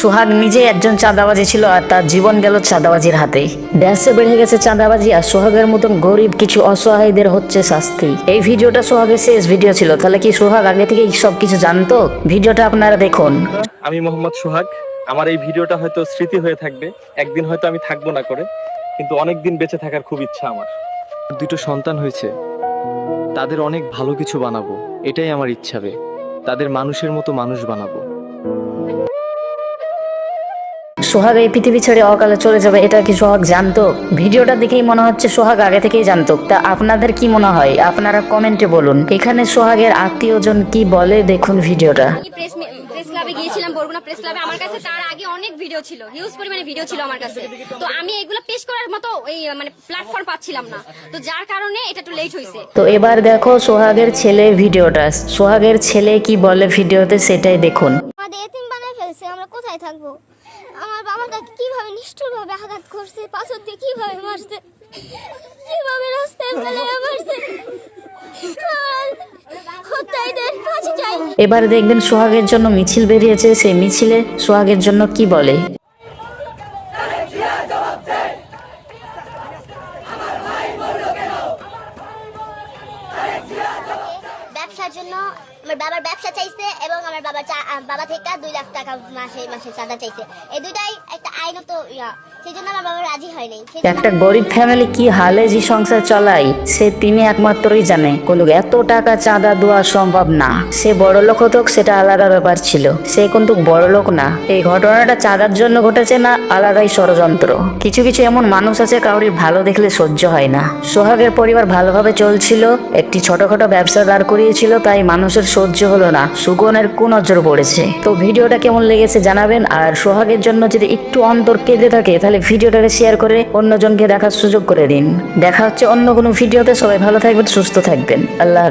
সোহাগ নিজে একজন চাঁদাবাজি ছিল আর তার জীবন গেল চাঁদাবাজির হাতে দেশে বেড়ে গেছে চাঁদাবাজি আর সোহাগের মতন গরিব কিছু অসহায়দের হচ্ছে শাস্তি। এই ভিডিওটা সোহাগের শেষ ভিডিও ছিল। তাহলে কি সোহাগ আগে থেকে সব কিছু জানতো? ভিডিওটা আপনারা দেখুন। আমি মোহাম্মদ সোহাগ। আমার এই ভিডিওটা হয়তো স্মৃতি হয়ে থাকবে। একদিন হয়তো আমি থাকব না করে। কিন্তু অনেক দিন বেঁচে থাকার খুব ইচ্ছা আমার। দুটো সন্তান হয়েছে। তাদের অনেক ভালো কিছু বানাবো। এটাই আমার ইচ্ছা বে তাদের মানুষের মতো মানুষ বানাবো। সোহাগ এই পৃথিবী ছেড়ে অকালে চলে যাবে এটা কি সোহাগ জানতো? ভিডিওটা দেখেই মনে হচ্ছে সোহাগ আগে থেকেই জানতো। তা আপনাদের কি মনে হয়? আপনারা কমেন্টে বলুন। এখানে সোহাগের আত্মীয়জন কি বলে? দেখুন ভিডিওটা। প্রেস প্রেস ক্লাবে গিয়েছিলাম বরগুনা প্রেস ক্লাবে আমার কাছে তার আগে অনেক ভিডিও ছিল হিউজ পরিমাণে ভিডিও ছিল আমার কাছে। তো আমি এগুলো পেশ করার মতো এই মানে প্ল্যাটফর্ম পাচ্ছিলাম না। তো যার কারণে এটা একটু লেট হয়েছে তো এবার দেখো সোহাগের ছেলে ভিডিওটা। সোহাগের ছেলে কি বলে ভিডিওতে সেটাই দেখুন। কোথায় থাকব? আমার বাবা কাকে কীভাবে নিষ্ঠুরভাবে আঘাত করছে পাথর দিয়ে কীভাবে মারছে, কীভাবে রাস্তায় ফেলে মারছে? এবার দেখবেন সোহাগের জন্য মিছিল বেরিয়েছে, সেই মিছিলে সোহাগের জন্য কি বলে? ব্যবসার জন্য আমার বাবার ব্যবসা চাইছে এবং আমার বাবা বাবা থেকে দুই লাখ টাকা মাসে মাসে চাঁদা চাইছে। এই দুটাই একটা আইনত ইয়া। একটা গরিব ফ্যামিলি কি হালে যে সংসার চালায় সে তিনি একমাত্রই জানে। কিন্তু এত টাকা চাঁদা দেওয়া সম্ভব না। সে বড় লোক হতো সেটা আলাদা ব্যাপার ছিল। সে কিন্তু বড় লোক না। এই ঘটনাটা চাঁদার জন্য ঘটেছে না আলাদাই ষড়যন্ত্র। কিছু কিছু এমন মানুষ আছে কাউরির ভালো দেখলে সহ্য হয় না। সোহাগের পরিবার ভালোভাবে চলছিল একটি ছোটখাটো ব্যবসা দাঁড় করিয়েছিল তাই মানুষের সহ্য হলো না। সুগনের কুনজর পড়েছে। তো ভিডিওটা কেমন লেগেছে জানাবেন আর সোহাগের জন্য যদি একটু অন্তর কেঁদে থাকে তাহলে ভিডিওটাকে শেয়ার করে অন্যজনকে দেখার সুযোগ করে দিন দেখা হচ্ছে অন্য কোনো ভিডিওতে সবাই ভালো থাকবেন, সুস্থ থাকবেন আল্লাহ।